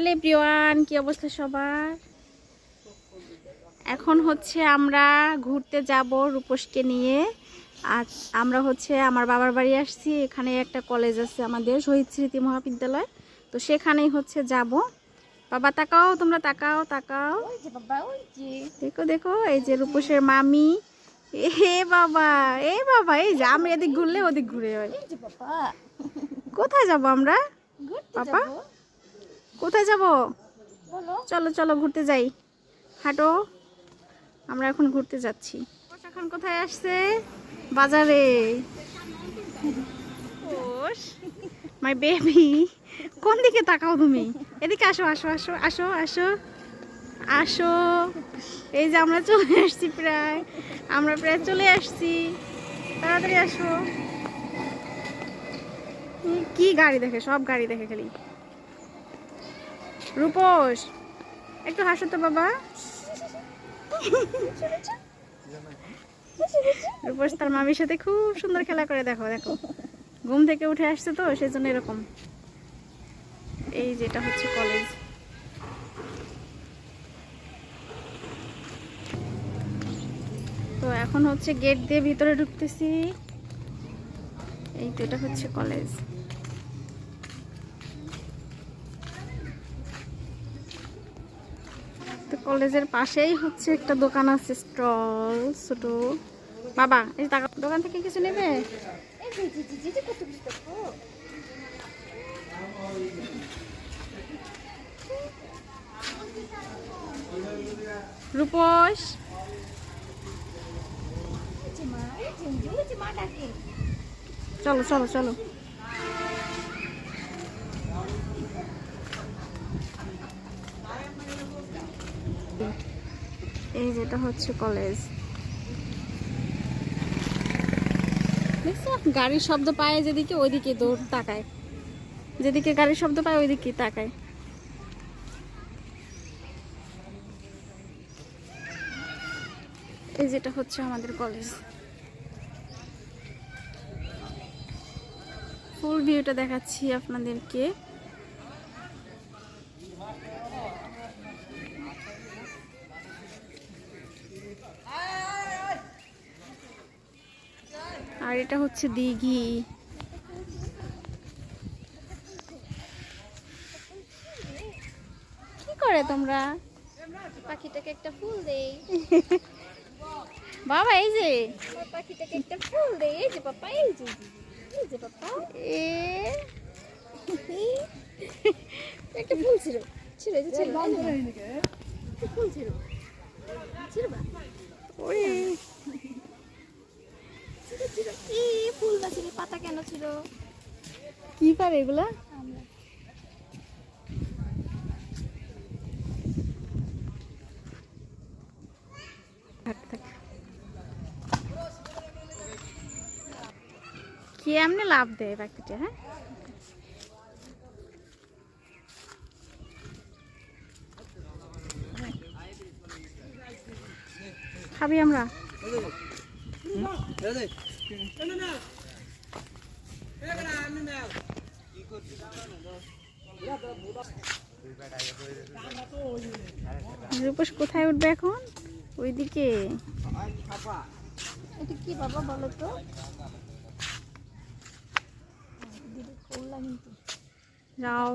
Hello Priyan কি অবস্থা সবার? এখন হচ্ছে আমরা ঘুরতে যাব রূপসকে নিয়ে। আর আমরা হচ্ছে আমার বাবার বাড়ি আসছি এখানে একটা কলেজ আছে আমাদের শহীদ স্মৃতি মহাবিদ্যালয়। তো সেখানেই হচ্ছে যাব। বাবা তাকাও তোমরা তাকাও তাকাও। বাবা দেখো দেখো এই যে রূপসের মামি। এ বাবা এ বাবা এই যে আমি এদিক ঘুরলে ওদিক ঘুরে হয়। বাবা। কোথায় যাব আমরা? যাব। কোথায় যাব? চলো চলো ঘুরতে যাই। হাঁটো। আমরা এখন ঘুরতে যাচ্ছি। এখন কোথায় আসছে? বাজারে। মাই বেবি কোন দিকে তাকাও তুমি? এদিকে আসো আসো আসো আসো আসো আসো। এই যে আমরা চলে আসছি প্রায়। আমরা প্রায় চলে আসছি। তাড়াতাড়ি আসো। কি গাড়ি দেখে? সব গাড়ি দেখে খালি। রূপস, একটু হাসো তো বাবা। রূপস তার মামির সাথে খুব সুন্দর খেলা করে, দেখো দেখো। ঘুম থেকে উঠে আসছে তো সেই জন্য এরকম। এই যেটা হচ্ছে কলেজ তো এখন হচ্ছে গেট দিয়ে ভিতরে ঢুকতেছি। এই তো, এটা হচ্ছে কলেজ কলেজের পাশেই হচ্ছে একটা দোকান আছে, স্টল, ছোট। বাবা, এই টাকা- দোকান থেকে কিছু নেবে? রূপস? চলো চলো চলো। এই যেটা হচ্ছে কলেজ। গাড়ির শব্দ পায় যেদিকে ওইদিকে দৌড় তাকায়। যেদিকে গাড়ির শব্দ পায় ওইদিকে তাকায়। এই যেটা হচ্ছে আমাদের কলেজ। ফুল ভিউটা দেখাচ্ছি আপনাদেরকে। আর এটা হচ্ছে দিঘি। কি করে তোমরা? পাখিটাকে একটা ফুল দেই। বাবা এই যে। পাখিটাকে একটা ফুল দেই। এই যে পাপা এই যে। এই যে পাপা। এ। একটা ফুল ছিল। ছিল এই যে ছিল। একটা ফুল ছিল। ছিল বা? ওরে। ছিল ছিল কি ফুল ছিল পাতা কেন ছিল? কি পারে এগুলা? কি এমনি লাভ দেয় পাখিটা হ্যাঁ? খাবি আমরা? রূপস কোথায় উঠবে এখন? ওইদিকে। এটা কি বাবা বলো তো? যাও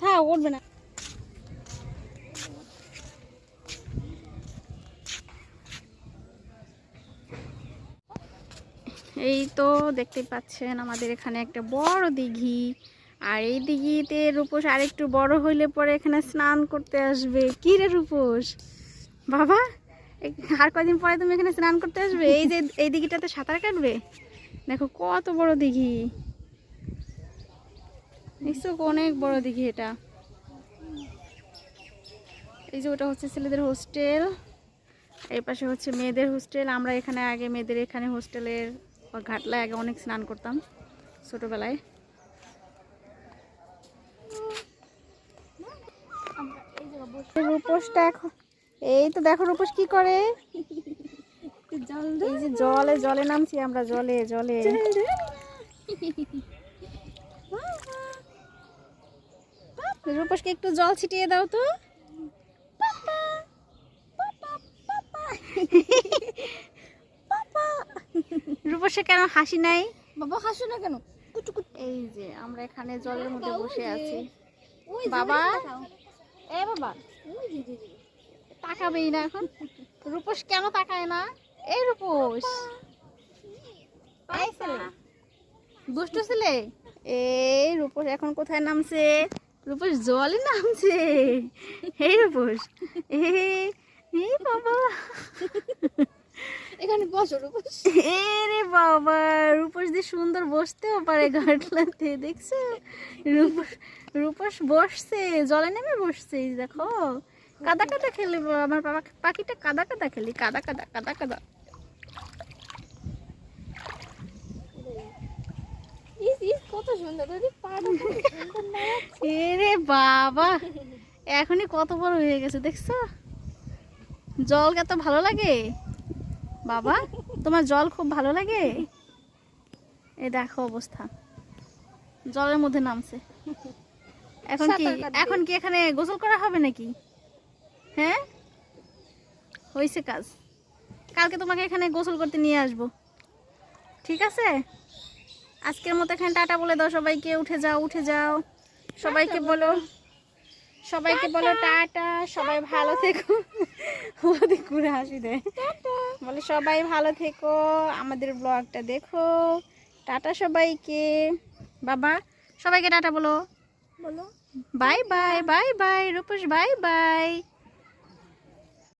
হ্যাঁ উঠবে না। এই তো দেখতে পাচ্ছেন আমাদের এখানে একটা বড় দিঘি। আর এই দিঘিতে রূপোস আরেকটু বড় হইলে পরে এখানে স্নান করতে আসবে। কি রে রূপোস বাবা আর কয়দিন পরে তুমি এখানে স্নান করতে আসবে? এই যে, এই দিঘিটাতে সাঁতার কাটবে? দেখো কত বড় দিঘি। নিশ্চয় অনেক বড় দিঘি এটা। এই যে ওটা হচ্ছে ছেলেদের হোস্টেল। এই পাশে হচ্ছে মেয়েদের হোস্টেল। আমরা এখানে আগে মেয়েদের এখানে হোস্টেলের ঘাটলায় আগে অনেক স্নান করতাম ছোটোবেলায়। এই রূপসটা এখন এই তো দেখো রূপস কি করে। এই যে জলে জলে নামছি আমরা জলে জলে। রূপসকে একটু জল ছিটিয়ে দাও তো। রূপসে কেন? হাসি নাই? বাবা হাসো না কেন? এই যে আমরা এখানে জলের মধ্যে বসে আছি। বাবা? এ বাবা। তাকাবেই না এখন। রূপস কেন তাকায় না? এই রূপস। দুষ্টু ছেলে। এই রূপস এখন কোথায় নামছে? রূপস জলে নামছে। এই রূপস। এ এই বাবা। এখানে বসো রূপস। এ রে বাবা রূপস দিয়ে সুন্দর বসতেও পারে ঘাটলাতে দেখছ? রূপস রূপস বসছে জলে নেমে বসছে দেখো। কাদা কাদা খেলে আমার বাবা পাখিটা কাদা কাদা খেলি কাদা কাদা কাদা কাদা। কত সুন্দর দাদি পাটা কত সুন্দর নাড়াচ্ছে। এ রে বাবা এখনই কত বড় হয়ে গেছে দেখছ? জল এত ভালো লাগে? বাবা তোমার জল খুব ভালো লাগে? এই দেখো অবস্থা। জলের মধ্যে নামছে। এখন কি এখন কি এখানে গোসল করা হবে নাকি? হ্যাঁ? হয়েছে কাজ। কালকে তোমাকে এখানে গোসল করতে নিয়ে আসব। ঠিক আছে? আজকের মতো এখানে টাটা বলে দাও সবাইকে। উঠে যাও উঠে যাও। সবাইকে বলো। সবাইকে বলো টাটা সবাই ভালো থেকো। ওদের ঘুরে হাসি দেয় বলে সবাই ভালো থেকো আমাদের ব্লগটা দেখো। টাটা সবাইকে। বাবা সবাইকে টাটা বলো। বলো। বাই বাই বাই বাই রূপস বাই বাই।